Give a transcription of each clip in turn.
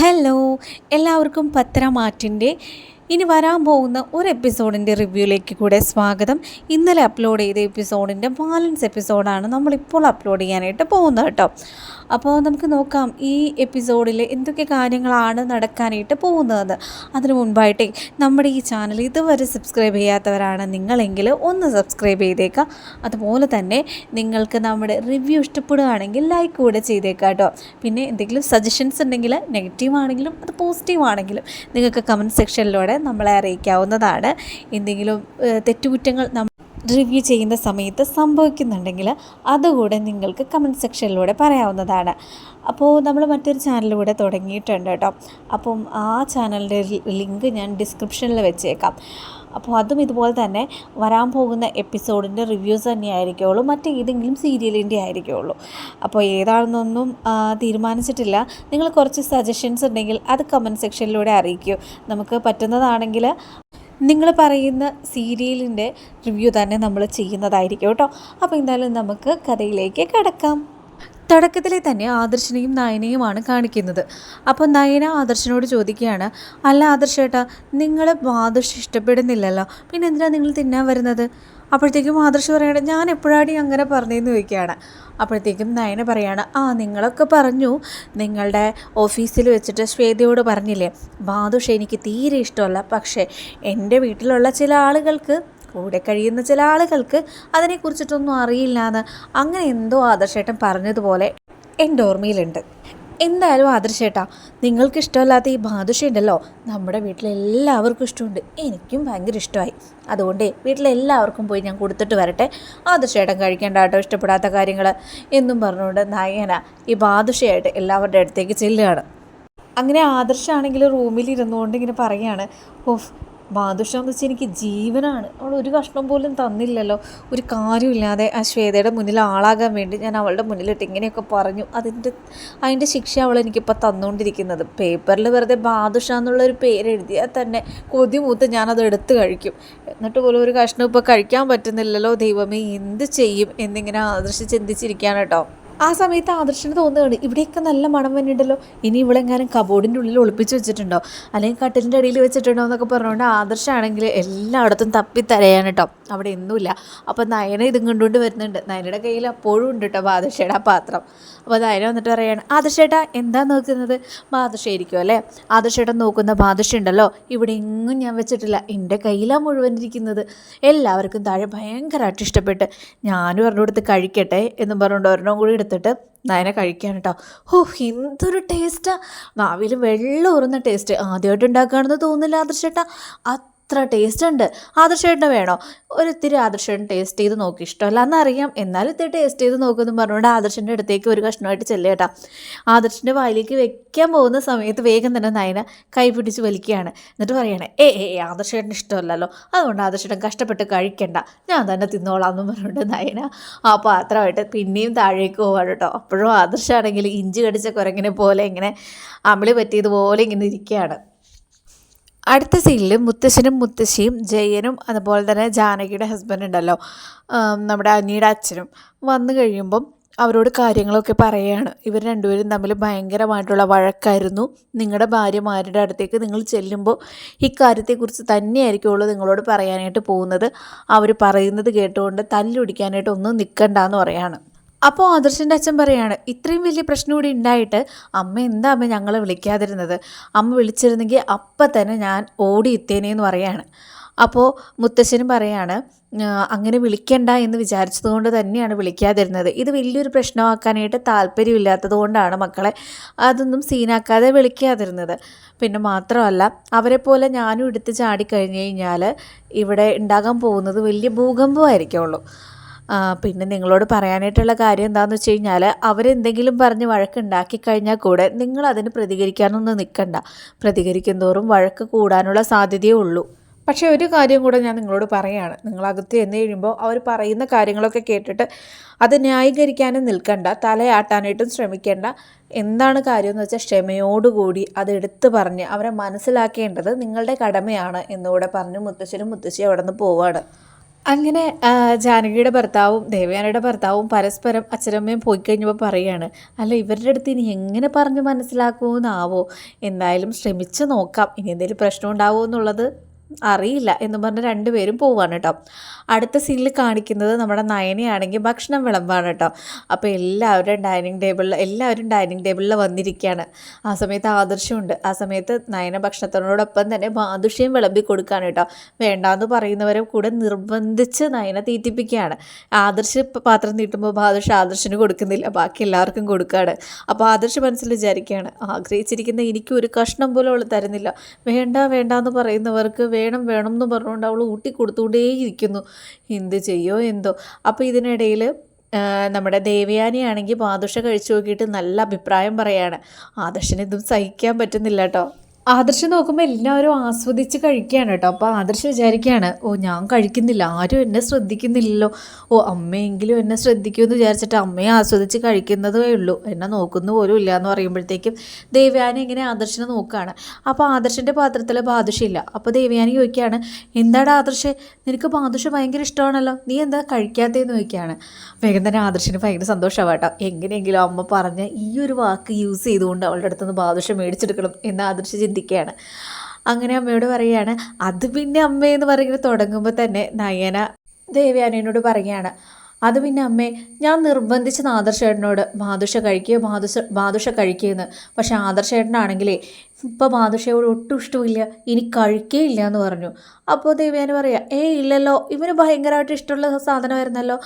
Hello എല്ലാവർക്കും പത്രമാറ്റിന്റെ ഇനി വരാൻ പോകുന്ന ഒരു എപ്പിസോഡിന്റെ റിവ്യൂയിലേക്ക് കൂടെ സ്വാഗതം. ഇന്നലെ അപ്ലോഡ് ചെയ്ത എപ്പിസോഡിന്റെ ബാലൻസ് എപ്പിസോഡാണ് നമ്മളിപ്പോൾ അപ്ലോഡ് ചെയ്യാനായിട്ട് പോകുന്നത് കേട്ടോ. അപ്പോൾ നമുക്ക് നോക്കാം ഈ എപ്പിസോഡിൽ എന്തൊക്കെ കാര്യങ്ങളാണ് നടക്കാനായിട്ട് പോകുന്നത്. അതിനു മുൻപായിട്ടേ നമ്മുടെ ഈ ചാനൽ ഇതുവരെ സബ്സ്ക്രൈബ് ചെയ്യാത്തവരാണ് നിങ്ങളെങ്കിൽ ഒന്ന് സബ്സ്ക്രൈബ് ചെയ്തേക്കാം അതുപോലെ തന്നെ നിങ്ങൾക്ക് നമ്മുടെ റിവ്യൂ ഇഷ്ടപ്പെടുകയാണെങ്കിൽ ലൈക്ക് കൂടെ ചെയ്തേക്കാം കേട്ടോ. പിന്നെ എന്തെങ്കിലും സജഷൻസ് ഉണ്ടെങ്കിൽ നെഗറ്റീവ് ആണെങ്കിലും അത് പോസിറ്റീവ് ആണെങ്കിലും നിങ്ങൾക്ക് കമന്റ് സെക്ഷനിലൂടെ നമ്മളെ അറിയിക്കാവുന്നതാണ്. എന്തെങ്കിലും തെറ്റുകുറ്റങ്ങൾ റിവ്യൂ ചെയ്യുന്ന സമയത്ത് സംഭവിക്കുന്നുണ്ടെങ്കിൽ അതുകൂടെ നിങ്ങൾക്ക് കമന്റ് സെക്ഷനിലൂടെ പറയാവുന്നതാണ്. അപ്പോൾ നമ്മൾ മറ്റൊരു ചാനലിലൂടെ തുടങ്ങിയിട്ടുണ്ട് കേട്ടോ. അപ്പം ആ ചാനലിന്റെ ലിങ്ക് ഞാൻ ഡിസ്ക്രിപ്ഷനിൽ വെച്ചേക്കാം. അപ്പോൾ അതും ഇതുപോലെ തന്നെ വരാൻ പോകുന്ന എപ്പിസോഡിന്റെ റിവ്യൂസ് തന്നെ ആയിരിക്കുള്ളൂ മറ്റേതെങ്കിലും സീരിയലിന്റെ ആയിരിക്കുള്ളൂ. അപ്പോൾ ഏതാണെന്നൊന്നും തീരുമാനിച്ചിട്ടില്ല. നിങ്ങൾ കുറച്ച് സജഷൻസ് ഉണ്ടെങ്കിൽ അത് കമന്റ് സെക്ഷനിലൂടെ അറിയിക്കൂ. നമുക്ക് പറ്റുന്നതാണെങ്കിൽ നിങ്ങൾ പറയുന്ന സീരിയലിന്റെ റിവ്യൂ തന്നെ നമ്മൾ ചെയ്യുന്നതായിരിക്കും കേട്ടോ. അപ്പോൾ എന്തായാലും നമുക്ക് കഥയിലേക്ക് കിടക്കാം. തുടക്കത്തിലെ തന്നെ ആദർശനെയും നയനയുമാണ് കാണിക്കുന്നത്. അപ്പോൾ നയന ആദർശനോട് ചോദിക്കുകയാണ് അല്ല ആദർശേട്ടാ നിങ്ങൾ ആദർശ് ഇഷ്ടപ്പെടുന്നില്ലല്ലോ. പിന്നെ എന്തിനാണ് നിങ്ങൾ തിന്നാൻ വരുന്നത്? അപ്പോഴത്തേക്കും ആദർശ് പറയുകയാണ് ഞാൻ എപ്പോഴാടി അങ്ങനെ പറഞ്ഞതെന്ന് ചോദിക്കുകയാണ്. അപ്പോഴത്തേക്കും നയന പറയാണ് ആ നിങ്ങളൊക്കെ പറഞ്ഞു നിങ്ങളുടെ ഓഫീസിൽ വെച്ചിട്ട് ശ്വേതയോട് പറഞ്ഞില്ലേ ബാദുഷ എനിക്ക് തീരെ ഇഷ്ടമല്ല. പക്ഷേ എന്റെ വീട്ടിലുള്ള ചില ആളുകൾക്ക് കൂടെ കഴിയുന്ന ചില ആളുകൾക്ക് അതിനെക്കുറിച്ചിട്ടൊന്നും അറിയില്ല എന്ന് അങ്ങനെ എന്തോ ആദർശേട്ടൻ പറഞ്ഞതുപോലെ എന്റെ ഓർമ്മയിലുണ്ട്. എന്തായാലും ആദർശേട്ടാ നിങ്ങൾക്ക് ഇഷ്ടമല്ലാത്ത ഈ ബാദുഷ ഉണ്ടല്ലോ. നമ്മുടെ വീട്ടിലെല്ലാവർക്കും ഇഷ്ടമുണ്ട്. എനിക്കും ഭയങ്കര ഇഷ്ടമായി. അതുകൊണ്ട് വീട്ടിലെല്ലാവർക്കും പോയി ഞാൻ കൊടുത്തിട്ട് വരട്ടെ. ആദർശേട്ടൻ കഴിക്കേണ്ട കേട്ടോ ഇഷ്ടപ്പെടാത്ത കാര്യങ്ങൾ എന്നും പറഞ്ഞുകൊണ്ട് നയന ഈ ബാദുഷയായിട്ട് എല്ലാവരുടെ അടുത്തേക്ക് ചെല്ലുകയാണ്. അങ്ങനെ ആദർശാണെങ്കിൽ റൂമിൽ ഇരുന്നുകൊണ്ട് ഇങ്ങനെ പറയുകയാണ് ഓഫ് ബാദുഷ എന്ന് വെച്ചാൽ എനിക്ക് ജീവനാണ്. അവൾ ഒരു കഷ്ണം പോലും തന്നില്ലല്ലോ. ഒരു കാര്യമില്ലാതെ ആ ശ്വേതയുടെ മുന്നിൽ ആളാകാൻ വേണ്ടി ഞാൻ അവളുടെ മുന്നിലിട്ട് ഇങ്ങനെയൊക്കെ പറഞ്ഞു. അതിന്റെ അതിന്റെ ശിക്ഷ അവൾ എനിക്കിപ്പോൾ തന്നുകൊണ്ടിരിക്കുന്നത്. പേപ്പറിൽ വെറുതെ ബാദുഷ എന്നുള്ളൊരു പേരെഴുതിയാൽ തന്നെ കൊതി മൂത്ത് ഞാനത് എടുത്ത് കഴിക്കും. എന്നിട്ട് പോലും ഒരു കഷ്ണം ഇപ്പോൾ കഴിക്കാൻ പറ്റുന്നില്ലല്ലോ ദൈവമേ എന്ത് ചെയ്യും എന്നിങ്ങനെ ആദർശ് ചിന്തിച്ചിരിക്കുകയാണ് കേട്ടോ. ആ സമയത്ത് ആദർശന് തോന്നുകയാണ് ഇവിടെയൊക്കെ നല്ല മണം വന്നിട്ടുണ്ടല്ലോ. ഇനി ഇവളെങ്ങാനും കബോർഡിന്റെ ഉള്ളിൽ ഒളിപ്പിച്ച് വെച്ചിട്ടുണ്ടോ? അല്ലെങ്കിൽ കട്ടിലിന്റെ അടിയിൽ വെച്ചിട്ടുണ്ടോ? എന്നൊക്കെ പറഞ്ഞുകൊണ്ട് ആദർശാണെങ്കിൽ എല്ലായിടത്തും തപ്പി തരയാണ് കേട്ടോ. അവിടെ ഒന്നുമില്ല. അപ്പോൾ നയന ഇതും കൊണ്ടുകൊണ്ട് വരുന്നുണ്ട്. നയനയുടെ കയ്യിൽ അപ്പോഴും ഉണ്ട് കേട്ടോ ബാദർഷയുടെ ആ പാത്രം. അപ്പോൾ നയന വന്നിട്ട് പറയാണ് ആദർശേട്ടാ എന്താ നോക്കുന്നത്? ബാദർഷ ആയിരിക്കും അല്ലേ? ആദർശേട്ടൻ നോക്കുന്ന ബാദർഷ ഉണ്ടല്ലോ. ഇവിടെ എങ്ങും ഞാൻ വെച്ചിട്ടില്ല. എന്റെ കയ്യിലാണ് മുഴുവൻ ഇരിക്കുന്നത്. എല്ലാവർക്കും താഴെ ഭയങ്കരമായിട്ട് ഇഷ്ടപ്പെട്ട് ഞാനും ഒരെണ്ണം എടുത്ത് കഴിക്കട്ടെ എന്നും പറഞ്ഞുകൊണ്ട് ഒരെണ്ണം കൂടി എടുത്തിട്ട് നയന കഴിക്കാൻ കേട്ടോ ഹോ എന്തൊരു ടേസ്റ്റാണ് നാവിൽ വെള്ളം ഉറുന്ന ടേസ്റ്റ് ആദ്യമായിട്ട് ഉണ്ടാക്കുകയാണെന്ന് തോന്നില്ല ആദർശേട്ടാ അത്ര ടേസ്റ്റ് ഉണ്ട്. ആദർശേട്ടന് വേണോ? ഒരിത്തിരി ആദർശേട്ടൻ ടേസ്റ്റ് ചെയ്ത് നോക്കി. ഇഷ്ടമല്ല എന്നറിയാം. എന്നാലും ഇത്തിരി ടേസ്റ്റ് ചെയ്ത് നോക്കുമെന്ന് പറഞ്ഞുകൊണ്ട് ആദർശന്റെ അടുത്തേക്ക് ഒരു കഷ്ണമായിട്ട് ചെല്ലേട്ടാ ആദർശന്റെ വായിലേക്ക് വെക്കാൻ പോകുന്ന സമയത്ത് വേഗം തന്നെ നയന കൈ പിടിച്ച് വലിക്കുകയാണ്. എന്നിട്ട് പറയണേ ഏ ഏ ആദർശേട്ടന് ഇഷ്ടമല്ലല്ലോ. അതുകൊണ്ട് ആദർശേട്ടൻ കഷ്ടപ്പെട്ട് കഴിക്കണ്ട. ഞാൻ തന്നെ തിന്നോളാം എന്ന് പറഞ്ഞുകൊണ്ട് നയന ആ പാത്രമായിട്ട് പിന്നെയും താഴേക്ക് പോവാണ് കേട്ടോ. അപ്പോഴും ആദർശാണെങ്കിൽ ഇഞ്ചി കടിച്ച കുരങ്ങിനെ പോലെ ഇങ്ങനെ അമിളി പറ്റിയതുപോലെ ഇങ്ങനെ ഇരിക്കുകയാണ്. അടുത്ത സീനിൽ മുത്തശ്ശനും മുത്തശ്ശിയും ജയനും അതുപോലെ തന്നെ ജാനകിയുടെ ഹസ്ബൻഡ് ഉണ്ടല്ലോ നമ്മുടെ അനിയുടെ അച്ഛനും വന്നു കഴിയുമ്പം അവരോട് കാര്യങ്ങളൊക്കെ പറയുകയാണ് ഇവർ രണ്ടുപേരും തമ്മിൽ ഭയങ്കരമായിട്ടുള്ള വഴക്കായിരുന്നു. നിങ്ങളുടെ ഭാര്യമാരുടെ അടുത്തേക്ക് നിങ്ങൾ ചെല്ലുമ്പോൾ ഇക്കാര്യത്തെക്കുറിച്ച് തന്നെയായിരിക്കുള്ളൂ നിങ്ങളോട് പറയാനായിട്ട് പോകുന്നത്. അവർ പറയുന്നത് കേട്ടുകൊണ്ട് തല്ലുപിടിക്കാനായിട്ട് ഒന്നും നിൽക്കണ്ടെന്ന് പറയാണ്. അപ്പോൾ ആദർശന്റെ അച്ഛൻ പറയാണ് ഇത്രയും വലിയ പ്രശ്നം കൂടി ഉണ്ടായിട്ട് അമ്മ എന്താ അമ്മ ഞങ്ങളെ വിളിക്കാതിരുന്നത്? അമ്മ വിളിച്ചിരുന്നെങ്കിൽ അപ്പം തന്നെ ഞാൻ ഓടി എത്തേനേന്ന് പറയാണ്. അപ്പോൾ മുത്തശ്ശനും പറയാണ് അങ്ങനെ വിളിക്കണ്ട എന്ന് വിചാരിച്ചത് കൊണ്ട് തന്നെയാണ് വിളിക്കാതിരുന്നത്. ഇത് വലിയൊരു പ്രശ്നമാക്കാനായിട്ട് താല്പര്യമില്ലാത്തത് കൊണ്ടാണ് മക്കളെ അതൊന്നും സീനാക്കാതെ വിളിക്കാതിരുന്നത്. പിന്നെ മാത്രമല്ല അവരെ പോലെ ഞാനും എടുത്ത് ചാടിക്കഴിഞ്ഞ് കഴിഞ്ഞാൽ ഇവിടെ ഉണ്ടാകാൻ പോകുന്നത് വലിയ ഭൂകമ്പമായിരിക്കുള്ളൂ. പിന്നെ നിങ്ങളോട് പറയാനായിട്ടുള്ള കാര്യം എന്താണെന്ന് വെച്ച് കഴിഞ്ഞാൽ അവരെന്തെങ്കിലും പറഞ്ഞ് വഴക്കുണ്ടാക്കി കഴിഞ്ഞാൽ കൂടെ നിങ്ങൾ അതിന് പ്രതികരിക്കാനൊന്നും നിൽക്കണ്ട പ്രതികരിക്കും തോറും വഴക്ക് കൂടാനുള്ള സാധ്യതയേ ഉള്ളൂ. പക്ഷേ ഒരു കാര്യം കൂടെ ഞാൻ നിങ്ങളോട് പറയുകയാണ് നിങ്ങളകത്ത് ചെന്ന് കഴിയുമ്പോൾ അവർ പറയുന്ന കാര്യങ്ങളൊക്കെ കേട്ടിട്ട് അത് ന്യായീകരിക്കാനും നിൽക്കണ്ട. തലയാട്ടാനായിട്ടും ശ്രമിക്കേണ്ട. എന്താണ് കാര്യം എന്ന് വെച്ചാൽ ക്ഷമയോടുകൂടി അത് എടുത്തു പറഞ്ഞ് അവരെ മനസ്സിലാക്കേണ്ടത് നിങ്ങളുടെ കടമയാണ് എന്നുകൂടെ പറഞ്ഞ് മുത്തശ്ശനും മുത്തശ്ശിയും അവിടെ നിന്ന് പോവാണ്. അങ്ങനെ ജാനകിയുടെ ഭർത്താവും ദേവയാനയുടെ ഭർത്താവും പരസ്പരം അച്ഛനമ്മയും പോയി കഴിഞ്ഞപ്പോൾ പറയുകയാണ് അല്ല ഇവരുടെ അടുത്ത് ഇനി എങ്ങനെ പറഞ്ഞ് മനസ്സിലാക്കുമെന്നാവോ? എന്തായാലും ശ്രമിച്ച് നോക്കാം. ഇനി എന്തെങ്കിലും പ്രശ്നം ഉണ്ടാവുമോ എന്നുള്ളത്? അറിയില്ല എന്ന് പറഞ്ഞ് രണ്ടുപേരും പോവാണ് കേട്ടോ. അടുത്ത സീനിൽ കാണിക്കുന്നത് നമ്മുടെ നയനയാണെങ്കിൽ ഭക്ഷണം വിളമ്പാണ് കേട്ടോ. അപ്പോൾ എല്ലാവരും ഡൈനിങ് ടേബിളിൽ എല്ലാവരും ഡൈനിങ് ടേബിളിൽ വന്നിരിക്കുകയാണ്. ആ സമയത്ത് ആദർശമുണ്ട് ആ സമയത്ത് നയന ഭക്ഷണത്തിനോടൊപ്പം തന്നെ മാതുഷ്യം വിളമ്പി കൊടുക്കുകയാണ് കേട്ടോ. വേണ്ടാന്ന് പറയുന്നവരെ കൂടെ നിർബന്ധിച്ച് നയന തീറ്റിപ്പിക്കുകയാണ്. ആദർശ പാത്രം നീട്ടുമ്പോൾ ആദർശ ആദർശിന് കൊടുക്കുന്നില്ല. ബാക്കി എല്ലാവർക്കും കൊടുക്കുകയാണ്. അപ്പോൾ ആദർശ മനസ്സിൽ വിചാരിക്കുകയാണ് ആഗ്രഹിച്ചിരിക്കുന്ന എനിക്ക് ഒരു കഷ്ണം പോലും അവൾ തരുന്നില്ല. വേണ്ട വേണ്ട എന്ന് പറയുന്നവർക്ക് വേണം വേണം എന്ന് പറഞ്ഞുകൊണ്ട് അവൾ ഊട്ടി കൊടുത്തുകൊണ്ടേയിരിക്കുന്നു എന്ത് ചെയ്യോ എന്തോ. അപ്പോൾ ഇതിനിടയിൽ നമ്മുടെ ദേവയാനിയാണെങ്കിൽ പാദുഷ കഴിച്ചു നോക്കിയിട്ട് നല്ല അഭിപ്രായം പറയാണ്. ആദർശന് ഇതും സഹിക്കാൻ പറ്റുന്നില്ല കേട്ടോ. ആദർശ് നോക്കുമ്പോൾ എല്ലാവരും ആസ്വദിച്ച് കഴിക്കുകയാണ് കേട്ടോ. അപ്പോൾ ആദർശ് വിചാരിക്കുകയാണ് ഓ ഞാൻ കഴിക്കുന്നില്ല ആരും എന്നെ ശ്രദ്ധിക്കുന്നില്ലല്ലോ. ഓ അമ്മയെങ്കിലും എന്നെ ശ്രദ്ധിക്കുമെന്ന് വിചാരിച്ചിട്ട് അമ്മയെ ആസ്വദിച്ച് കഴിക്കുന്നതേ ഉള്ളൂ. എന്നെ നോക്കുന്നു പോലും ഇല്ല എന്ന് പറയുമ്പോഴത്തേക്കും ദേവ്യാനി ഇങ്ങനെ ആദർശനെ നോക്കുകയാണ്. അപ്പോൾ ആദർശിന്റെ പാത്രത്തിൽ ബാദുഷയില്ല അപ്പോൾ ദേവ്യാനി ചോദിക്കുകയാണ് എന്താടാ ആദർശ് നിനക്ക് ബാദുഷ ഭയങ്കര ഇഷ്ടമാണല്ലോ. നീ എന്താ കഴിക്കാത്തതെന്ന് ചോദിക്കുകയാണ്. വേഗം തന്നെ ആദർശിന് ഭയങ്കര സന്തോഷമാണ് കേട്ടോ. എങ്ങനെയെങ്കിലും അമ്മ പറഞ്ഞ ഈ ഒരു വാക്ക് യൂസ് ചെയ്തുകൊണ്ട് അവളുടെ അടുത്തുനിന്ന് ബാദുഷ മേടിച്ചെടുക്കണം എന്ന് ആദർശ് ചിന്തിക്കുകയാണ്. അങ്ങനെ അമ്മയോട് പറയുകയാണ് അത് പിന്നെ അമ്മയെന്ന് പറയുന്നത് തുടങ്ങുമ്പോൾ തന്നെ നയന ദേവയാനിയോട് പറയുകയാണ് അത് പിന്നെ അമ്മേ ഞാൻ നിർബന്ധിച്ച ആദർശേട്ടനോട് ബാദുഷ കഴിക്കുക ബാദുഷ ബാദുഷ കഴിക്കുകയെന്ന് പക്ഷെ ആദർശേട്ടനാണെങ്കിലേ ഇപ്പോൾ ബാദുഷയോട് ഒട്ടും ഇഷ്ടമില്ല ഇനി കഴിക്കേ ഇല്ല എന്ന് പറഞ്ഞു. അപ്പോൾ ദേവയാനി പറയുക ഏ ഇല്ലല്ലോ ഇവന് ഭയങ്കരമായിട്ട് ഇഷ്ടമുള്ള സാധനമായിരുന്നല്ലോ.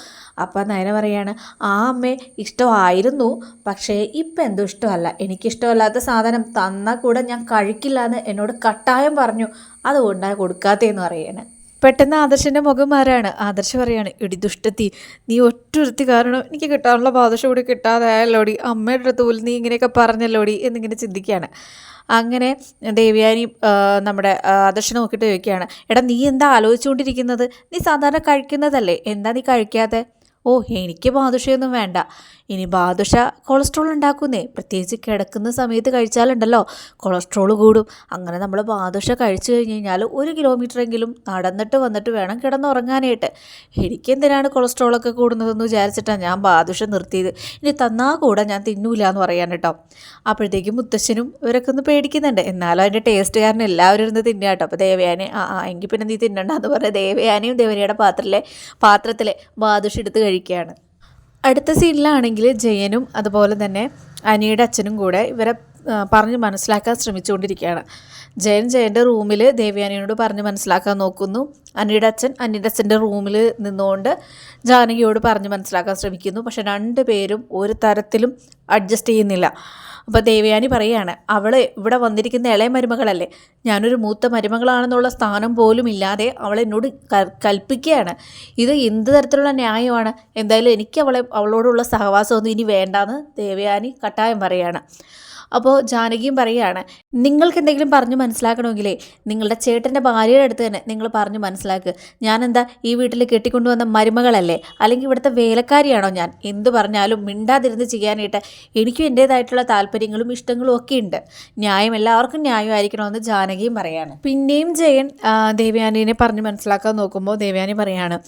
അപ്പോൾ നയന പറയാണ് ആ അമ്മേ ഇഷ്ടമായിരുന്നു പക്ഷേ ഇപ്പം എന്തോ ഇഷ്ടമല്ല. എനിക്കിഷ്ടമല്ലാത്ത സാധനം തന്നാൽ കൂടെ ഞാൻ കഴിക്കില്ല എന്ന് എന്നോട് കട്ടായം പറഞ്ഞു. അതുകൊണ്ടാണ് കൊടുക്കാത്തതെന്ന് പറയാണ്. പെട്ടെന്ന് ആദർശന്റെ മുഖം മാറാണ്. ആദർശ് പറയാണ് ഇടി ദുഷ്ടത്തി നീ ഒറ്റൊരുത്തി കാരണം എനിക്ക് കിട്ടാനുള്ള പാദർശം കൂടി കിട്ടാതെ ആയല്ലോടി അമ്മയുടെ അടുത്ത് പോലും നീ ഇങ്ങനെയൊക്കെ പറഞ്ഞല്ലോടി എന്നിങ്ങനെ ചിന്തിക്കുകയാണ്. അങ്ങനെ ദേവ്യാനി നമ്മുടെ ആദർശനെ നോക്കിയിട്ട് ചോദിക്കുകയാണ് എടാ നീ എന്താ ആലോചിച്ചുകൊണ്ടിരിക്കുന്നത്? നീ സാധാരണ കഴിക്കുന്നതല്ലേ? എന്താ നീ കഴിക്കാതെ ഓ എനിക്ക് പാദുഷയൊന്നും വേണ്ട. ഇനി ബാദുഷ കൊളസ്ട്രോൾ ഉണ്ടാക്കുന്നേ. പ്രത്യേകിച്ച് കിടക്കുന്ന സമയത്ത് കഴിച്ചാലുണ്ടല്ലോ. കൊളസ്ട്രോൾ കൂടും. അങ്ങനെ നമ്മൾ ബാദുഷ കഴിച്ചു കഴിഞ്ഞ് കഴിഞ്ഞാൽ ഒരു കിലോമീറ്ററെങ്കിലും നടന്നിട്ട് വന്നിട്ട് വേണം കിടന്നുറങ്ങാനായിട്ട്. എനിക്കെന്തിനാണ് കൊളസ്ട്രോളൊക്കെ കൂടുന്നതെന്ന് വിചാരിച്ചിട്ടാണ് ഞാൻ ബാദുഷ നിർത്തിയത്. ഇനി തന്നാൽ കൂടെ ഞാൻ തിന്നൂല എന്ന് പറയാൻ കേട്ടോ അപ്പോഴത്തേക്കും മുത്തശ്ശനും ഇവരൊക്കെ ഒന്ന് പേടിക്കുന്നുണ്ട്. എന്നാലും അതിന്റെ ടേസ്റ്റ് കാരണം എല്ലാവരും ഇരുന്ന് തിന്നുക കേട്ടോ. അപ്പോൾ ദേവയാനെ ആ ആ എങ്കിൽ പിന്നെ നീ തിന്നണ്ട എന്ന് പറഞ്ഞ് ദേവയാനയും ദേവനയുടെ പാത്രത്തിലെ പാത്രത്തിലെ ബാദുഷ എടുത്ത് കഴിക്കുകയാണ്. അടുത്ത സീനിലാണെങ്കിൽ ജയനും അതുപോലെ തന്നെ അനിയുടെ അച്ഛനും കൂടെ ഇവരെ പറഞ്ഞ് മനസ്സിലാക്കാൻ ശ്രമിച്ചുകൊണ്ടിരിക്കുകയാണ്. ജയൻ ജയന്റെ റൂമിൽ ദേവയാനിയോട് പറഞ്ഞ് മനസ്സിലാക്കാൻ നോക്കുന്നു. അനിയുടെ അച്ഛൻ അനിയുടെ അച്ഛന്റെ റൂമിൽ നിന്നുകൊണ്ട് ജാനകിയോട് പറഞ്ഞ് മനസ്സിലാക്കാൻ ശ്രമിക്കുന്നു. പക്ഷെ രണ്ട് പേരും ഒരു തരത്തിലും അഡ്ജസ്റ്റ് ചെയ്യുന്നില്ല. അപ്പോൾ ദേവയാനി പറയുകയാണ് അവൾ ഇവിടെ വന്നിരിക്കുന്ന ഇളയ മരുമകളല്ലേ? ഞാനൊരു മൂത്ത മരുമകളാണെന്നുള്ള സ്ഥാനം പോലും ഇല്ലാതെ അവൾ എന്നോട് ക- കൽപ്പിക്കുകയാണ്. ഇത് എന്ത് തരത്തിലുള്ള ന്യായമാണ്? എന്തായാലും എനിക്ക് അവളെ അവളോടുള്ള സഹവാസമൊന്നും ഇനി വേണ്ടാന്ന് ദേവയാനി കട്ടായം പറയാണ് അപ്പോൾ ജാനകിയും പറയുകയാണ് നിങ്ങൾക്ക് എന്തെങ്കിലും പറഞ്ഞു മനസ്സിലാക്കണമെങ്കിലേ നിങ്ങളുടെ ചേട്ടന്റെ ഭാര്യയുടെ അടുത്ത് തന്നെ നിങ്ങൾ പറഞ്ഞു മനസ്സിലാക്കുക ഞാനെന്താ ഈ വീട്ടിൽ കെട്ടിക്കൊണ്ടുവന്ന മരുമകളല്ലേ? അല്ലെങ്കിൽ ഇവിടുത്തെ വേലക്കാരിയാണോ ഞാൻ? എന്ത് പറഞ്ഞാലും മിണ്ടാതിരുന്ന് ചെയ്യാനായിട്ട് എനിക്കും എന്റേതായിട്ടുള്ള താല്പര്യങ്ങളും ഇഷ്ടങ്ങളും ഒക്കെ ഉണ്ട്. ന്യായം എല്ലാവർക്കും ന്യായമായിരിക്കണമെന്ന് ജാനകിയും പറയാണ്. പിന്നെയും ജയൻ ദേവയാനിനെ പറഞ്ഞ് മനസ്സിലാക്കാൻ നോക്കുമ്പോൾ ദേവയാനി പറയാണ്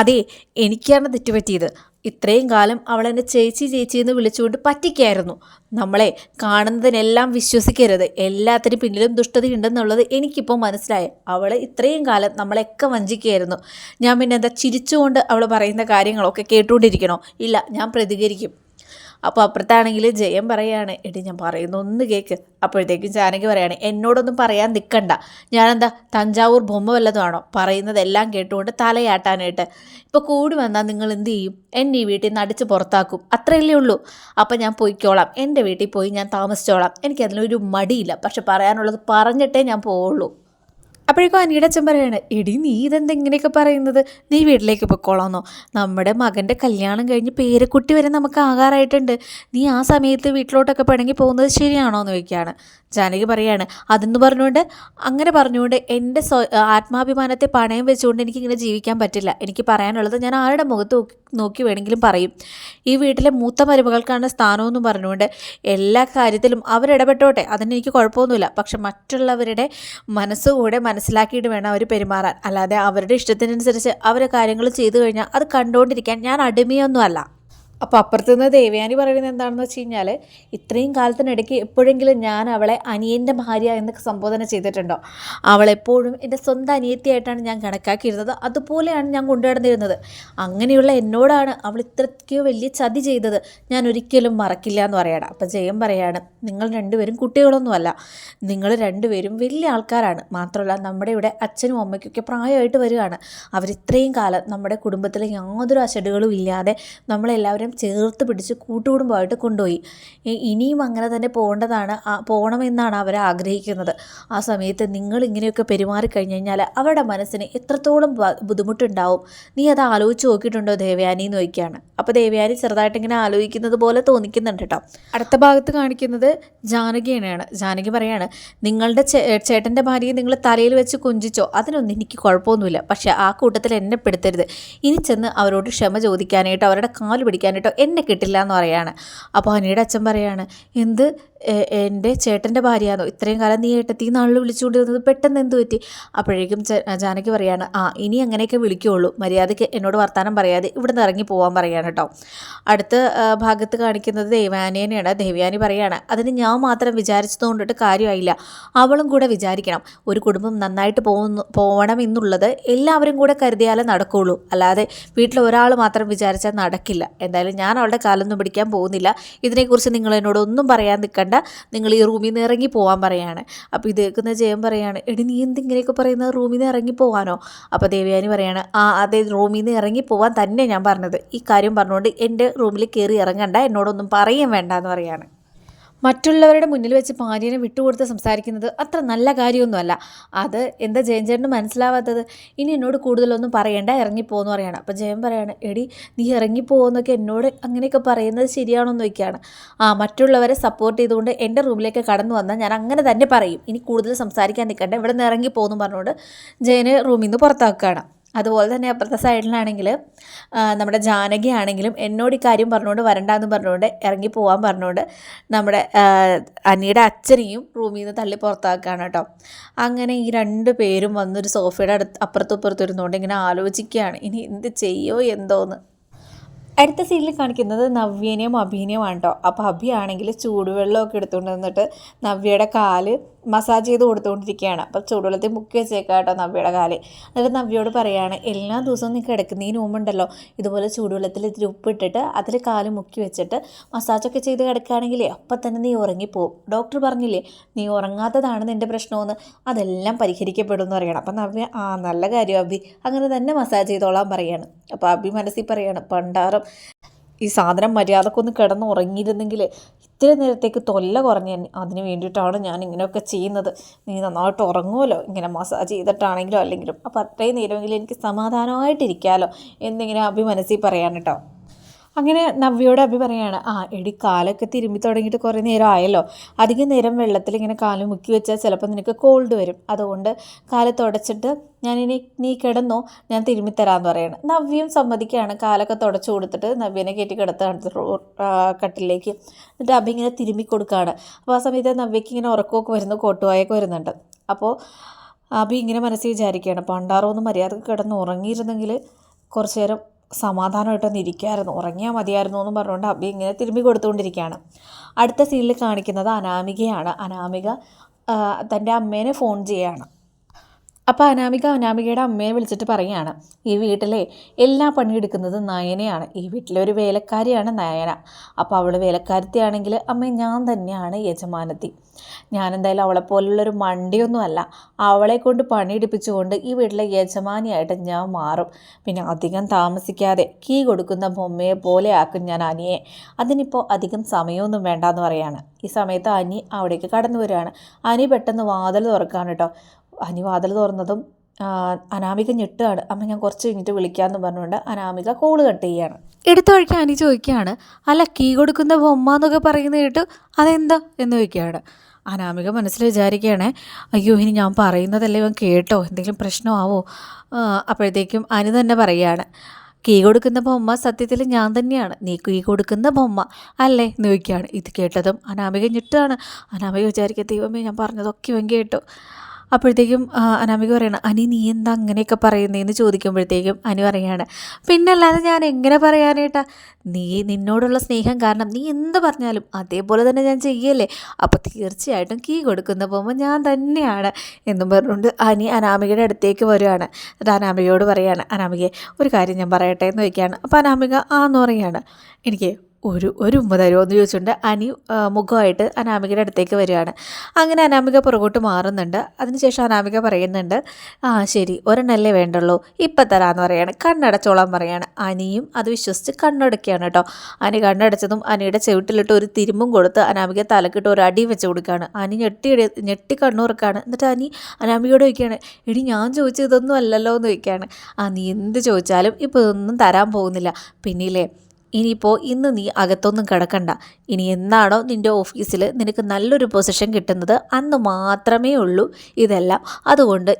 അതെ എനിക്കാണ് തെറ്റുപറ്റിയത്. ഇത്രയും കാലം അവൾ എന്നെ ചേച്ചി ചേച്ചി എന്ന് വിളിച്ചുകൊണ്ട് പറ്റിക്കായിരുന്നു. നമ്മളെ കാണുന്നതിനെല്ലാം വിശ്വസിക്കരുത്. എല്ലാത്തിനും പിന്നിലും ദുഷ്ടതയുണ്ടെന്നുള്ളത് എനിക്കിപ്പോൾ മനസ്സിലായി. അവൾ ഇത്രയും കാലം നമ്മളെയൊക്കെ വഞ്ചിക്കുകയായിരുന്നു. ഞാൻ പിന്നെ എന്താ ചിരിച്ചുകൊണ്ട് അവൾ പറയുന്ന കാര്യങ്ങളൊക്കെ കേട്ടുകൊണ്ടിരിക്കണോ? ഇല്ല ഞാൻ പ്രതികരിക്കും. അപ്പോൾ അപ്പുറത്താണെങ്കിൽ ജയം പറയാണ് എടി ഞാൻ പറയുന്ന ഒന്ന് കേക്ക്. അപ്പോഴത്തേക്കും ജാനകി പറയാണ് എന്നോടൊന്നും പറയാൻ നിൽക്കണ്ട ഞാനെന്താ തഞ്ചാവൂർ ബൊമ്മ വല്ലതുമാണോ? പറയുന്നതെല്ലാം കേട്ടുകൊണ്ട് തലയാട്ടാനായിട്ട്. ഇപ്പോൾ കൂടി വന്നാൽ നിങ്ങൾ എന്ത് ചെയ്യും? എന്നെ ഈ വീട്ടിൽ നിന്ന് അടിച്ച് പുറത്താക്കും. അത്രയല്ലേ ഉള്ളൂ. അപ്പോൾ ഞാൻ പോയിക്കോളാം. എന്റെ വീട്ടിൽ പോയി ഞാൻ താമസിച്ചോളാം. എനിക്കതിനൊരു മടിയില്ല. പക്ഷെ പറയാനുള്ളത് പറഞ്ഞിട്ടേ ഞാൻ പോവുള്ളൂ. അപ്പോഴേക്കും അനിയുടെ അച്ഛൻ പറയാണ് എടി നീ ഇതെന്താ ഇങ്ങനെയൊക്കെ പറയുന്നത്? നീ വീട്ടിലേക്ക് പൊക്കോളാന്നോ? നമ്മുടെ മകന്റെ കല്യാണം കഴിഞ്ഞ് പേരക്കുട്ടി വരെ നമുക്ക് ആകാറായിട്ടുണ്ട്. നീ ആ സമയത്ത് വീട്ടിലോട്ടൊക്കെ പിണങ്ങി പോകുന്നത് ശരിയാണോ എന്ന് ചോദിക്കുകയാണ്. ജാനകി പറയാണ് അതെന്ന് പറഞ്ഞുകൊണ്ട് അങ്ങനെ പറഞ്ഞുകൊണ്ട് എന്റെ സ്വ ആത്മാഭിമാനത്തെ പണയം വെച്ചുകൊണ്ട് എനിക്കിങ്ങനെ ജീവിക്കാൻ പറ്റില്ല. എനിക്ക് പറയാനുള്ളത് ഞാൻ ആരുടെ മുഖത്ത് നോക്കി വേണമെങ്കിലും പറയും. ഈ വീട്ടിലെ മൂത്ത മരുമകൾക്കാണ് സ്ഥാനമെന്ന് പറഞ്ഞുകൊണ്ട് എല്ലാ കാര്യത്തിലും അവരിടപെട്ടോട്ടെ. അതിന് എനിക്ക് കുഴപ്പമൊന്നുമില്ല. പക്ഷെ മറ്റുള്ളവരുടെ മനസ്സുകൂടെ മനസ്സിലാക്കിയിട്ട് വേണം അവർ പെരുമാറാൻ. അല്ലാതെ അവരുടെ ഇഷ്ടത്തിനനുസരിച്ച് അവർ കാര്യങ്ങൾ ചെയ്തു കഴിഞ്ഞാൽ അത് കണ്ടുകൊണ്ടിരിക്കാൻ ഞാൻ അടിമയൊന്നുമല്ല. അപ്പോൾ അപ്പുറത്ത് നിന്ന് ദേവയാനി പറയുന്നത് എന്താണെന്ന് വെച്ച് കഴിഞ്ഞാൽ ഇത്രയും കാലത്തിനിടയ്ക്ക് എപ്പോഴെങ്കിലും ഞാൻ അവളെ അനിയന്റെ ഭാര്യ എന്നൊക്കെ സംബോധന ചെയ്തിട്ടുണ്ടോ? അവളെപ്പോഴും എന്റെ സ്വന്തം അനിയത്തിയായിട്ടാണ് ഞാൻ കണക്കാക്കിയിരുന്നത്. അതുപോലെയാണ് ഞാൻ കൊണ്ടുനടന്നിരുന്നത്. അങ്ങനെയുള്ള എന്നോടാണ് അവൾ ഇത്രയ്ക്കോ വലിയ ചതി ചെയ്തത്. ഞാൻ ഒരിക്കലും മറക്കില്ല എന്ന് പറയണം. അപ്പോൾ ജയം പറയാണ് നിങ്ങൾ രണ്ടുപേരും കുട്ടികളൊന്നുമല്ല. നിങ്ങൾ രണ്ടുപേരും വലിയ ആൾക്കാരാണ്. മാത്രമല്ല നമ്മുടെ ഇവിടെ അച്ഛനും അമ്മയ്ക്കൊക്കെ പ്രായമായിട്ട് വരികയാണ്. അവരിത്രയും കാലം നമ്മുടെ കുടുംബത്തിൽ യാതൊരു അശടുകളും ഇല്ലാതെ നമ്മളെല്ലാവരും ചേർത്ത് പിടിച്ച് കൂട്ടുകുടുംബമായിട്ട് കൊണ്ടുപോയി. ഇനിയും അങ്ങനെ തന്നെ പോകേണ്ടതാണ് പോകണമെന്നാണ് അവർ ആഗ്രഹിക്കുന്നത്. ആ സമയത്ത് നിങ്ങൾ ഇങ്ങനെയൊക്കെ പെരുമാറി കഴിഞ്ഞു കഴിഞ്ഞാൽ അവരുടെ മനസ്സിന് എത്രത്തോളം ബുദ്ധിമുട്ടുണ്ടാവും. നീ അത് ആലോചിച്ച് നോക്കിയിട്ടുണ്ടോ ദേവയാനി എന്ന് ചോദിക്കുകയാണ്. അപ്പോൾ ദേവയാനി ചെറുതായിട്ട് ഇങ്ങനെ ആലോചിക്കുന്നത് പോലെ തോന്നിക്കുന്നുണ്ട് കേട്ടോ. അടുത്ത ഭാഗത്ത് കാണിക്കുന്നത് ജാനകിയാണ് ജാനകി പറയാണ് നിങ്ങളുടെ ചേട്ടന്റെ ഭാര്യയെ നിങ്ങൾ തലയിൽ വെച്ച് കൊഞ്ചിച്ചോ? അതിനൊന്നും എനിക്ക് കുഴപ്പമൊന്നുമില്ല. പക്ഷേ ആ കൂട്ടത്തിൽ എന്നെ പെടുത്തരുത്. ഇനി ചെന്ന് അവരോട് ക്ഷമ ചോദിക്കാനായിട്ട് അവരുടെ കാൽ പിടിക്കാനായിട്ടോ എന്നെ കിട്ടില്ല എന്ന് പറയാണ്. അപ്പോൾ ഹനിയുടെ അച്ഛൻ പറയാണ് എന്ത് എന്റെ ചേട്ടന്റെ ഭാര്യയാണോ ഇത്രയും കാലം നീ ഏട്ടത്തി നാളിൽ വിളിച്ചുകൊണ്ടിരുന്നത് പെട്ടെന്ന് എന്ത് പറ്റി? അപ്പോഴേക്കും ജാനകി പറയാണ് ആ ഇനി അങ്ങനെയൊക്കെ വിളിക്കുകയുള്ളൂ മര്യാദയ്ക്ക് എന്നോട് വർത്തമാനം പറയാതെ ഇവിടെ നിന്ന് ഇറങ്ങി പോകാൻ പറയാണ് കേട്ടോ അടുത്ത ഭാഗത്ത് കാണിക്കുന്നത് ദേവയാനിയാണ് ദേവയാനി പറയാണ് അതിന് ഞാൻ മാത്രം വിചാരിച്ചത് കൊണ്ടിട്ട് കാര്യമായില്ല. അവളും കൂടെ വിചാരിക്കണം. ഒരു കുടുംബം നന്നായിട്ട് പോകുന്നു പോകണം എന്നുള്ളത് എല്ലാവരും കൂടെ കരുതിയാലേ നടക്കുകയുള്ളൂ അല്ലാതെ വീട്ടിൽ ഒരാൾ മാത്രം വിചാരിച്ചാൽ നടക്കില്ല. എന്തായാലും ഞാൻ അവളുടെ കാലൊന്നും പിടിക്കാൻ പോകുന്നില്ല. ഇതിനെക്കുറിച്ച് നിങ്ങൾ എന്നോട് ഒന്നും പറയാൻ നിൽക്കണ്ട. നിങ്ങൾ ഈ റൂമിൽ നിന്ന് ഇറങ്ങി പോകാൻ പറയാണ്. അപ്പോൾ ഇത് കേൾക്കുന്ന ജയം പറയാണ് എടി നീ എന്തിങ്ങനെയൊക്കെ പറയുന്നത് റൂമിൽ നിന്ന് ഇറങ്ങി പോകാനോ അപ്പോൾ ദേവയാനി പറയാണ് ആ അതെ റൂമിൽ നിന്ന് ഇറങ്ങി പോകാൻ തന്നെ ഞാൻ പറഞ്ഞത്. ഈ കാര്യം പറഞ്ഞുകൊണ്ട് എന്റെ റൂമിൽ കയറി ഇറങ്ങണ്ട. എന്നോടൊന്നും പറയുകയും വേണ്ട എന്ന് പറയാണ്. മറ്റുള്ളവരുടെ മുന്നിൽ വെച്ച് ഭാര്യനെ വിട്ടുകൊടുത്ത് സംസാരിക്കുന്നത് അത്ര നല്ല കാര്യമൊന്നുമല്ല. അത് എന്താ ജയൻ ചേട്ടന് മനസ്സിലാവാത്തത്? ഇനി എന്നോട് കൂടുതലൊന്നും പറയണ്ട ഇറങ്ങിപ്പോന്ന് പറയണം. അപ്പോൾ ജയൻ പറയാണ് എടി നീ ഇറങ്ങിപ്പോകുന്നൊക്കെ എന്നോട് അങ്ങനെയൊക്കെ പറയുന്നത് ശരിയാണോ എന്ന് ചോദിക്കുകയാണ് ആ മറ്റുള്ളവരെ സപ്പോർട്ട് ചെയ്തുകൊണ്ട് എന്റെ റൂമിലേക്ക് കടന്നു വന്നാൽ ഞാൻ അങ്ങനെ തന്നെ പറയും. ഇനി കൂടുതൽ സംസാരിക്കാൻ നിൽക്കണ്ട ഇവിടെ നിന്ന് ഇറങ്ങിപ്പോകുന്നു പറഞ്ഞുകൊണ്ട് ജയനെ റൂമിൽ നിന്ന് പുറത്താക്കുകയാണ്. അതുപോലെ തന്നെ അപ്പുറത്തെ സൈഡിലാണെങ്കിൽ നമ്മുടെ ജാനകി ആണെങ്കിലും എന്നോട് ഈ കാര്യം പറഞ്ഞുകൊണ്ട് വരണ്ടാന്ന് പറഞ്ഞുകൊണ്ട് ഇറങ്ങി പോകാൻ പറഞ്ഞുകൊണ്ട് നമ്മുടെ അനിയുടെ അച്ഛനെയും റൂമിൽ നിന്ന് തള്ളി പുറത്താക്കുകയാണ് കേട്ടോ. അങ്ങനെ ഈ രണ്ട് പേരും വന്നൊരു സോഫയുടെ അടുത്ത് അപ്പുറത്തും ഇപ്പുറത്തും ഇരുന്നുകൊണ്ട് ഇങ്ങനെ ആലോചിക്കുകയാണ്. ഇനി എന്ത് ചെയ്യോ എന്തോന്ന്. അടുത്ത സീനിൽ കാണിക്കുന്നത് നവ്യനെയും അഭിനയുമാണ് കേട്ടോ. അപ്പോൾ അഭി ആണെങ്കിൽ ചൂടുവെള്ളമൊക്കെ എടുത്തുകൊണ്ട് വന്നിട്ട് നവ്യയുടെ കാൽ മസാജ് ചെയ്ത് കൊടുത്തുകൊണ്ടിരിക്കുകയാണ് അപ്പോൾ ചൂടുവെള്ളത്തിൽ മുക്കി വെച്ചേക്കാം കേട്ടോ നവ്യയുടെ കാൽ. എന്നിട്ട് നവ്യയോട് പറയാണ് എല്ലാ ദിവസവും നീ കിടക്കുന്നതിന് മുമ്പുണ്ടല്ലോ ഇതുപോലെ ചൂടുവെള്ളത്തിൽ ഇത്തിരി ഉപ്പിട്ടിട്ട് അതിൽ കാൽ മുക്കി വെച്ചിട്ട് മസാജൊക്കെ ചെയ്ത് കിടക്കുകയാണെങ്കിൽ അപ്പം തന്നെ നീ ഉറങ്ങിപ്പോവും. ഡോക്ടർ പറഞ്ഞില്ലേ നീ ഉറങ്ങാത്തതാണ് നിന്റെ പ്രശ്നമെന്ന്. അതെല്ലാം പരിഹരിക്കപ്പെടും എന്ന് പറയണം. അപ്പം നവ്യ ആ നല്ല കാര്യം അഭി. അങ്ങനെ തന്നെ മസാജ് ചെയ്തോളാൻ പറയാണ്. അപ്പോൾ അബി മനസ്സിൽ പറയാണ് പണ്ടാറും ഈ സാധനം മര്യാദക്കൊന്ന് കിടന്ന് ഉറങ്ങിയിരുന്നെങ്കിൽ ഇത്തിരി നേരത്തേക്ക് തൊല്ല കുറഞ്ഞ അതിന് വേണ്ടിയിട്ടാണ് ഞാൻ ഇങ്ങനെയൊക്കെ ചെയ്യുന്നത്. നീ നന്നായിട്ട് ഉറങ്ങുമല്ലോ? ഇങ്ങനെ മസാജ് ചെയ്തിട്ടാണെങ്കിലും അല്ലെങ്കിലും. അപ്പോൾ അത്രയും നേരമെങ്കിലും എനിക്ക് സമാധാനമായിട്ടിരിക്കാമല്ലോ എന്നിങ്ങനെ അഭി പറയാൻ കേട്ടോ. അങ്ങനെ നവ്യയോട് അഭി പറയാണ് ആ എടി കാലൊക്കെ തിരുമ്പി തുടങ്ങിയിട്ട് കുറേ നേരം ആയല്ലോ അധികം നേരം വെള്ളത്തിൽ ഇങ്ങനെ കാൽ മുക്കി വെച്ചാൽ ചിലപ്പോൾ നിനക്ക് കോൾഡ് വരും. അതുകൊണ്ട് കാൽ തുടച്ചിട്ട് ഇനി നീ കിടന്നോ ഞാൻ തിരുമ്മിത്തരാമെന്ന് പറയാണ്. നവ്യയും സമ്മതിക്കുകയാണ്. കാലൊക്കെ തുടച്ചു കൊടുത്തിട്ട് നവ്യനെ കയറ്റി കിടത്താണ് കട്ടിലേക്ക്. എന്നിട്ട് അഭി ഇങ്ങനെ തിരുമ്മി കൊടുക്കുകയാണ്. അപ്പോൾ ആ സമയത്ത് നവ്യയ്ക്ക് ഇങ്ങനെ ഉറക്കമൊക്കെ വരുന്നു കോട്ടുവായൊക്കെ വരുന്നുണ്ട്. അപ്പോൾ അഭി ഇങ്ങനെ മനസ്സിൽ വിചാരിക്കുകയാണ് പണ്ടാറോ ഒന്ന് മര്യാദയ്ക്ക് കിടന്ന് ഉറങ്ങിയിരുന്നെങ്കിൽ കുറച്ച് നേരം സമാധാനമായിട്ടൊന്ന് ഇരിക്കായിരുന്നു ഉറങ്ങിയാൽ മതിയായിരുന്നു എന്ന് പറഞ്ഞുകൊണ്ട് അബി ഇങ്ങനെ തിരുമ്പി കൊടുത്തുകൊണ്ടിരിക്കുകയാണ്. അടുത്ത സീനിൽ കാണിക്കുന്നത് അനാമികയാണ്. അനാമിക തന്റെ അമ്മേനെ ഫോൺ ചെയ്യുകയാണ് അപ്പോൾ അനാമിക അനാമികയുടെ അമ്മയെ വിളിച്ചിട്ട് പറയുകയാണ് ഈ വീട്ടിലെ എല്ലാ പണിയെടുക്കുന്നത് നയനയാണ്. ഈ വീട്ടിലെ ഒരു വേലക്കാരിയാണ് നയന. അപ്പോൾ അവൾ വേലക്കാരത്തിയാണെങ്കിൽ അമ്മ ഞാൻ തന്നെയാണ് യജമാനത്തി. ഞാനെന്തായാലും അവളെ പോലുള്ളൊരു മണ്ടിയൊന്നുമല്ല. അവളെ കൊണ്ട് പണിയെടുപ്പിച്ചുകൊണ്ട് ഈ വീട്ടിലെ യജമാനിയായിട്ട് ഞാൻ മാറും. പിന്നെ അധികം താമസിക്കാതെ കീ കൊടുക്കുന്ന ബൊമ്മയെ പോലെ ആക്കും ഞാൻ അനിയെ. അതിനിപ്പോൾ അധികം സമയമൊന്നും വേണ്ടാന്ന് പറയാണ്. ഈ സമയത്ത് അനി അവിടേക്ക് കടന്നു വരികയാണ്. അനി പെട്ടെന്ന് വാതിൽ തുറക്കാണ് കേട്ടോ. അനി വാതിൽ തുറന്നതും അനാമിക ഞെട്ടുകയാണ്. അമ്മ ഞാൻ കുറച്ച് കഴിഞ്ഞിട്ട് വിളിക്കാമെന്ന് പറഞ്ഞുകൊണ്ട് അനാമിക കോൾ കട്ട് ചെയ്യാണ് എടുത്ത വഴിക്ക് അനി ചോദിക്കുകയാണ് അല്ല കീ കൊടുക്കുന്ന ബൊമ്മ എന്നൊക്കെ പറയുന്ന കേട്ട് അതെന്താ? എന്ന് ചോദിക്കുകയാണ്. അനാമിക മനസ്സിൽ വിചാരിക്കുകയാണേ അയ്യോ ഇനി ഞാൻ പറയുന്നതല്ലേ ഇവൻ കേട്ടോ എന്തെങ്കിലും പ്രശ്നമാവോ? അപ്പോഴത്തേക്കും അനി തന്നെ പറയുകയാണ് കീ കൊടുക്കുന്ന ബൊമ്മ സത്യത്തിൽ ഞാൻ തന്നെയാണ് നീ കീ കൊടുക്കുന്ന ബൊമ്മ അല്ലേ? എന്ന് ചോദിക്കുകയാണ്. ഇത് കേട്ടതും അനാമിക ഞെട്ടാണ് അനാമിക വിചാരിക്കുക ദൈവമേ ഞാൻ പറഞ്ഞതൊക്കെ ഇവൻ കേട്ടു. അപ്പോഴത്തേക്കും അനാമിക പറയണം അനി നീ എന്താ അങ്ങനെയൊക്കെ പറയുന്നതെന്ന് ചോദിക്കുമ്പോഴത്തേക്കും അനു പറയാണ് പിന്നെ അല്ലാതെ ഞാൻ എങ്ങനെ പറയാനായിട്ടാ നീ നിന്നോടുള്ള സ്നേഹം കാരണം നീ എന്ത് പറഞ്ഞാലും അതേപോലെ തന്നെ ഞാൻ ചെയ്യല്ലേ അപ്പോൾ തീർച്ചയായിട്ടും കീ കൊടുക്കുന്ന പോകുമ്പോൾ ഞാൻ തന്നെയാണ് എന്നും പറഞ്ഞുകൊണ്ട് അനി അനാമികയുടെ അടുത്തേക്ക് വരുവാണ് എന്നിട്ട് അനാമികയോട് പറയാണ് അനാമികയെ ഒരു കാര്യം ഞാൻ പറയട്ടെ എന്ന് ചോദിക്കുകയാണ്. അപ്പോൾ അനാമിക ആ എന്ന് പറയുകയാണ് എനിക്ക് ഒരു ഒരു ഉമ്മ തരുമോ എന്ന് ചോദിച്ചുകൊണ്ട് അനി മുഖമായിട്ട് അനാമികയുടെ അടുത്തേക്ക് വരികയാണ്. അങ്ങനെ അനാമിക പുറകോട്ട് മാറുന്നുണ്ട്. അതിനുശേഷം അനാമിക പറയുന്നുണ്ട് ആ ശരി ഒരെണ്ണല്ലേ വേണ്ടുള്ളൂ. ഇപ്പം തരാമെന്ന് പറയാണ്. കണ്ണടച്ചോളാൻ പറയാണ്. അനിയും അത് വിശ്വസിച്ച് കണ്ണടക്കുകയാണ് കേട്ടോ. അനി കണ്ണടച്ചതും അനിയുടെ ചെവിട്ടിലിട്ട് ഒരു തിരുമ്പും കൊടുത്ത് അനാമിക തലക്കിട്ട് ഒരു അടി വെച്ച് കൊടുക്കുകയാണ്. അനി ഞെട്ടി ഞെട്ടി കണ്ണുറക്കാണ് എന്നിട്ട് അനി അനാമികയോട് ചോദിക്കുകയാണ് എടി ഞാൻ ചോദിച്ചത് ഇതൊന്നും അല്ലല്ലോ എന്ന് ചോദിക്കുകയാണ്. ആ നീ എന്ത് ചോദിച്ചാലും ഇപ്പോൾ ഇതൊന്നും തരാൻ പോകുന്നില്ല. പിന്നില്ലേ ഇനിയിപ്പോൾ ഇന്ന് നീ അകത്തൊന്നും കിടക്കണ്ട. ഇനി എന്നാണോ നിന്റെ ഓഫീസിൽ നിനക്ക് നല്ലൊരു പൊസിഷൻ കിട്ടുന്നത് അന്ന് മാത്രമേ ഉള്ളൂ ഇതെല്ലാം. അതുകൊണ്ട്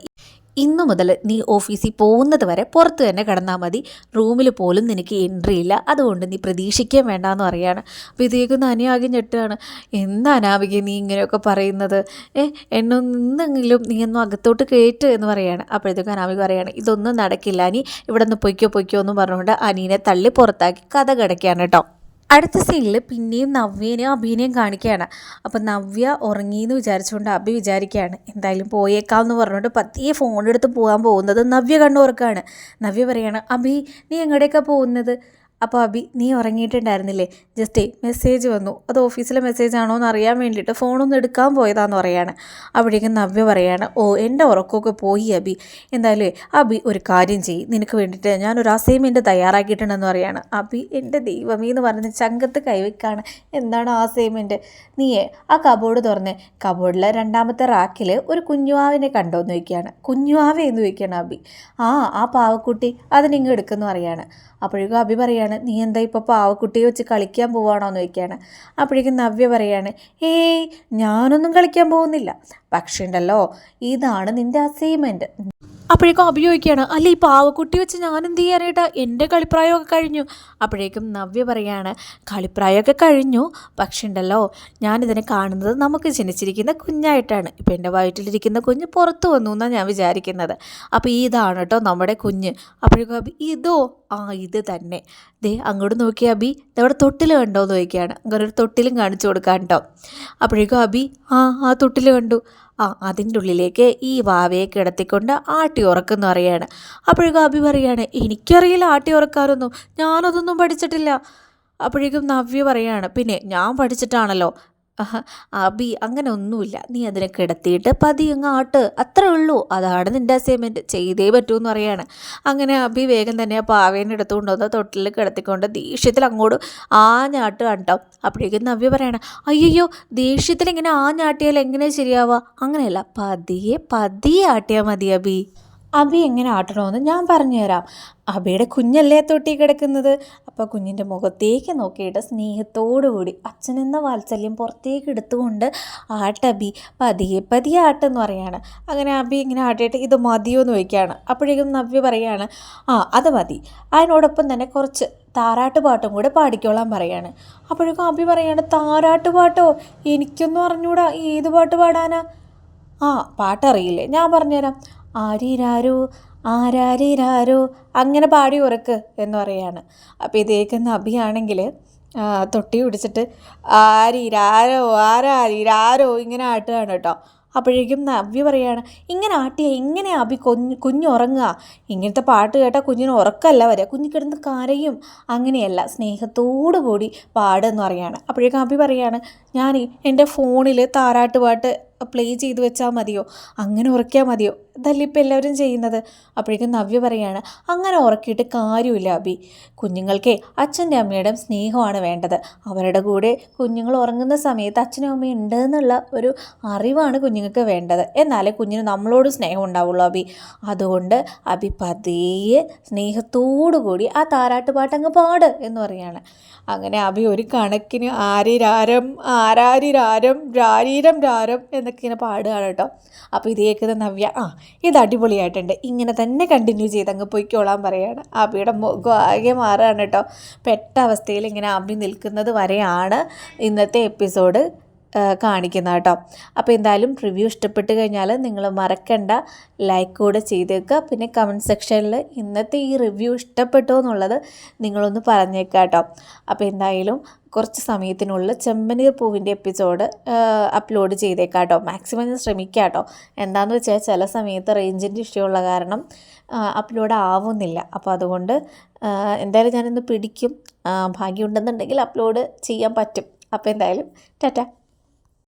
ഇന്നു മുതൽ നീ ഓഫീസിൽ പോകുന്നത് വരെ പുറത്ത് തന്നെ കിടന്നാൽ മതി. റൂമിൽ പോലും നിനക്ക് എൻട്രി ഇല്ല. അതുകൊണ്ട് നീ പ്രതീക്ഷിക്കാൻ വേണ്ടാന്ന് പറയാണ്. അപ്പോൾ ഇതേക്കും അനിയാകെ ഞെട്ടുകയാണ്. എന്താ അനാവിക നീ ഇങ്ങനെയൊക്കെ പറയുന്നത്? ഏ എന്നെ നിന്നെങ്കിലും നീ ഒന്നും അകത്തോട്ട് കയറ്റ് എന്ന് പറയാണ്. അപ്പോഴത്തേക്കും അനാമിക പറയാണ് ഇതൊന്നും നടക്കില്ല. നീ ഇവിടെ നിന്ന് പൊയ്ക്കോ പൊയ്ക്കോ എന്ന് പറഞ്ഞുകൊണ്ട് അനീനെ തള്ളി പുറത്താക്കി കഥ കിടക്കുകയാണ് കേട്ടോ. അടുത്ത സീനിൽ പിന്നെയും നവ്യേനെയും അഭിനയം കാണിക്കുകയാണ്. അപ്പം നവ്യ ഉറങ്ങിയെന്ന് വിചാരിച്ചുകൊണ്ട് അഭി വിചാരിക്കുകയാണ് എന്തായാലും പോയേക്കാം എന്ന് പറഞ്ഞുകൊണ്ട് പതിയെ ഫോണെടുത്ത് പോകാൻ പോകുന്നത് നവ്യ കണ്ണു ഉറക്കാണ് നവ്യ പറയാണ് അഭി നീ എങ്ങോട്ടേക്കാണ് പോകുന്നത്? അപ്പോൾ അബി നീ ഉറങ്ങിയിട്ടുണ്ടായിരുന്നില്ലേ? ജസ്റ്റ് മെസ്സേജ് വന്നു. അത് ഓഫീസിലെ മെസ്സേജ് ആണോ എന്ന് അറിയാൻ വേണ്ടിയിട്ട് ഫോണൊന്ന് എടുക്കാൻ പോയതാന്ന് പറയാണ്. അവിടേക്ക് നവ്യ പറയാണ് ഓ എന്റെ ഉറക്കമൊക്കെ പോയി അബി എന്തായാലും അബി ഒരു കാര്യം ചെയ്യും. നിനക്ക് വേണ്ടിയിട്ട് ഞാനൊരു അസൈൻമെന്റ് തയ്യാറാക്കിയിട്ടുണ്ടെന്ന് പറയാണ്. അബി എന്റെ ദൈവമേ എന്ന് പറഞ്ഞ് ചങ്കത്ത് കൈവയ്ക്കാണ്. എന്താണ് ആ അസൈൻമെന്റ് നീയേ ആ കബോർഡ് തുറന്ന് കബോർഡിലെ രണ്ടാമത്തെ റാക്കിൽ ഒരു കുഞ്ഞുവാവിനെ കണ്ടോ? എന്ന് ചോദിക്കുകയാണ്. കുഞ്ഞുവാവ? എന്ന് ചോദിക്കുകയാണ് അബി ആ ആ പാവക്കുട്ടി. അതിനിങ്ങ് എടുക്കുന്നു പറയാണ്. അപ്പോഴേക്കും അബി പറയാണ് നീ എന്താ ഇപ്പോൾ പാവക്കുട്ടിയെ വെച്ച് കളിക്കാൻ പോവാണോ എന്ന് ചോദിക്കുകയാണ്. അപ്പോഴേക്കും നവ്യ പറയാണ് ഏയ് ഞാനൊന്നും കളിക്കാൻ പോകുന്നില്ല. പക്ഷേ ഉണ്ടല്ലോ ഇതാണ് നിന്റെ അസൈൻമെന്റ് അപ്പോഴേക്കും അഭി ചോദിക്കുകയാണ് അല്ല ഈ പാവക്കുട്ടി വെച്ച് ഞാൻ എന്ത് ചെയ്യാനായിട്ടാ എന്റെ കളിപ്രായമൊക്കെ കഴിഞ്ഞു. അപ്പോഴേക്കും നവ്യ പറയാണ് കളിപ്രായമൊക്കെ കഴിഞ്ഞു പക്ഷെ ഉണ്ടല്ലോ ഞാനിതിനെ കാണുന്നത് നമുക്ക് ജനിച്ചിരിക്കുന്ന കുഞ്ഞായിട്ടാണ്. ഇപ്പം എന്റെ വയറ്റിലിരിക്കുന്ന കുഞ്ഞ് പുറത്ത് വന്നു എന്നാണ് ഞാൻ വിചാരിക്കുന്നത്. അപ്പോൾ ഇതാണ് കേട്ടോ നമ്മുടെ കുഞ്ഞ്. അപ്പോഴേക്കും അബി ഇതോ? ആ ഇത് തന്നെ. ദേ അങ്ങോട്ട് നോക്കിയ അബി ഇതവിടെ തൊട്ടിൽ കണ്ടോ? എന്ന് ചോദിക്കുകയാണ്. അങ്ങനെ ഒരു തൊട്ടിലും കാണിച്ചു കൊടുക്കാൻ കേട്ടോ. അപ്പോഴേക്കും അബി ആ ആ തൊട്ടിൽ കണ്ടു. ആ അതിന്റെ ഉള്ളിലേക്ക് ഈ വാവയെ കിടത്തിക്കൊണ്ട് ആട്ടി ഉറക്കുന്നു അറിയാണ്. അപ്പോഴേക്കും അഭി പറയാണ് എനിക്കറിയില്ല ആട്ടി ഉറക്കാനൊന്നും. ഞാനതൊന്നും പഠിച്ചിട്ടില്ല. അപ്പോഴേക്കും നവ്യ പറയാണ് പിന്നെ ഞാൻ പഠിച്ചിട്ടാണല്ലോ. അബി അങ്ങനെ ഒന്നുമില്ല. നീ അതിനെ കിടത്തിയിട്ട് പതിയങ്ങ് ആട്ട്. അത്രേ ഉള്ളൂ. അതാണ് നിന്റെ അസൈൻമെന്റ് ചെയ്തേ പറ്റൂ എന്ന് പറയാണ്. അങ്ങനെ അബി വേഗം തന്നെ ആ പാവേനെ എടുത്തുകൊണ്ട് വന്ന് തൊട്ടിൽ കിടത്തിക്കൊണ്ട് ദേഷ്യത്തിൽ അങ്ങോട്ട് ആഞ്ഞാട്ട് കണ്ടോ? അപ്പോഴേക്കും നവ്യ പറയണം അയ്യോ ദേഷ്യത്തിൽ ഇങ്ങനെ ആഞ്ഞാട്ടിയാൽ എങ്ങനെ ശരിയാവുക അങ്ങനെയല്ല പതിയെ പതിയെ ആട്ടിയാൽ മതി അബി. അബി എങ്ങനെ ആട്ടണമെന്ന് ഞാൻ പറഞ്ഞുതരാം. അബിയുടെ കുഞ്ഞല്ലേ തൊട്ടി കിടക്കുന്നത്? അപ്പോൾ കുഞ്ഞിന്റെ മുഖത്തേക്ക് നോക്കിയിട്ട് സ്നേഹത്തോടു കൂടി അച്ഛനെന്ന വാത്സല്യം പുറത്തേക്ക് എടുത്തുകൊണ്ട് ആട്ടബി പതിയെ പതിയെ ആട്ടെന്ന് പറയാണ്. അങ്ങനെ അബി ഇങ്ങനെ ആട്ടിയിട്ട് ഇത് മതിയോ എന്ന് ചോദിക്കുകയാണ്. അപ്പോഴേക്കും നവ്യ പറയാണ് ആ അത് മതി. അതിനോടൊപ്പം തന്നെ കുറച്ച് താരാട്ട് പാട്ടും കൂടെ പാടിക്കോളാൻ പറയാണ്. അപ്പോഴേക്കും അബി പറയാണ് താരാട്ട് പാട്ടോ? എനിക്കൊന്നും അറിഞ്ഞൂടാ. ഏത് പാട്ട് പാടാനാ? ആ പാട്ടറിയില്ലേ. ഞാൻ പറഞ്ഞുതരാം. ആരിരാരോ ആരാരിരാരോ അങ്ങനെ പാടി ഉറക്ക് എന്ന് പറയാണ്. അപ്പോൾ ഇത് കേൾക്കുന്ന അഭിയാണെങ്കിൽ തൊട്ടി പിടിച്ചിട്ട് ആരിരാരോ ആരാരിരാരോ ഇങ്ങനെ ആട്ടുകയാണ് കേട്ടോ. അപ്പോഴേക്കും നവ്യ പറയാണ് ഇങ്ങനെ ആട്ടിയ ഇങ്ങനെ അഭി കുഞ്ഞ് കുഞ്ഞുറങ്ങുക. ഇങ്ങനത്തെ പാട്ട് കേട്ടാൽ കുഞ്ഞിന് ഉറക്കമല്ല വരിക കുഞ്ഞ് കിടന്ന് കരയും. അങ്ങനെയല്ല സ്നേഹത്തോടു കൂടി പാടെന്ന് പറയാണ്. അപ്പോഴേക്കും അഭി പറയാണ് ഞാൻ എന്റെ ഫോണിൽ താരാട്ട് പാട്ട് പ്ലേ ചെയ്ത് വെച്ചാൽ മതിയോ? അങ്ങനെ ഉറക്കിയാൽ മതിയോ? ഇതല്ല ഇപ്പം എല്ലാവരും ചെയ്യുന്നത്? അപ്പോഴേക്കും നവ്യ പറയാണ് അങ്ങനെ ഉറക്കിയിട്ട് കാര്യമില്ല അബി കുഞ്ഞുങ്ങൾക്കേ അച്ഛന്റെ അമ്മയുടെ സ്നേഹമാണ് വേണ്ടത്. അവരുടെ കൂടെ കുഞ്ഞുങ്ങൾ ഉറങ്ങുന്ന സമയത്ത് അച്ഛനും അമ്മയും ഉണ്ട് എന്നുള്ള ഒരു അറിവാണ് കുഞ്ഞുങ്ങൾക്ക് വേണ്ടത്. എന്നാലേ കുഞ്ഞിന് നമ്മളോട് സ്നേഹം ഉണ്ടാവുള്ളൂ അബി അതുകൊണ്ട് അബി പതിയെ സ്നേഹത്തോടു കൂടി ആ താരാട്ടുപാട്ട് പാട്ടങ്ങ് പാട് എന്ന് പറയാണ്. അങ്ങനെ അബി ഒരു കണക്കിന് ആരിരാരം ആരാരിരാരം രാരീരം രാരം എന്നൊക്കെ ഇങ്ങനെ പാടുകയാണ് കേട്ടോ. അപ്പോൾ ഇത് കേൾക്കുന്ന നവ്യ ആ ഇത് അടിപൊളിയായിട്ടുണ്ട്. ഇങ്ങനെ തന്നെ കണ്ടിന്യൂ ചെയ്ത് അങ്ങ് പൊയ്ക്കോളാൻ പറയുകയാണ് അബിയുടെ മുഖം ആകെ മാറുകയാണ് കേട്ടോ. പെട്ട അവസ്ഥയിൽ ഇങ്ങനെ അബി നിൽക്കുന്നത് വരെയാണ് ഇന്നത്തെ എപ്പിസോഡ് കാണിക്കുന്നത് കേട്ടോ. അപ്പോൾ എന്തായാലും റിവ്യൂ ഇഷ്ടപ്പെട്ട് കഴിഞ്ഞാൽ നിങ്ങൾ മറക്കണ്ട. ലൈക്ക് കൂടെ ചെയ്തേക്കുക. പിന്നെ കമന്റ് സെക്ഷനിൽ ഇന്നത്തെ ഈ റിവ്യൂ ഇഷ്ടപ്പെട്ടോ എന്നുള്ളത് നിങ്ങളൊന്ന് പറഞ്ഞേക്കുക കേട്ടോ. അപ്പോൾ എന്തായാലും കുറച്ച് സമയത്തിനുള്ളിൽ ചെമ്പനീർ പൂവിന്റെ എപ്പിസോഡ് അപ്ലോഡ് ചെയ്തേക്കാം കേട്ടോ. മാക്സിമം ഞാൻ ശ്രമിക്കാം കേട്ടോ. എന്താണെന്ന് വെച്ചാൽ ചില സമയത്ത് റേഞ്ചിന്റെ ഇഷ്യൂ ഉള്ള കാരണം അപ്ലോഡ് ആവുന്നില്ല. അപ്പോൾ അതുകൊണ്ട് എന്തായാലും ഞാനിന്ന് പിടിക്കും. ഭാഗ്യമുണ്ടെന്നുണ്ടെങ്കിൽ അപ്ലോഡ് ചെയ്യാൻ പറ്റും. അപ്പോൾ എന്തായാലും ടാറ്റ.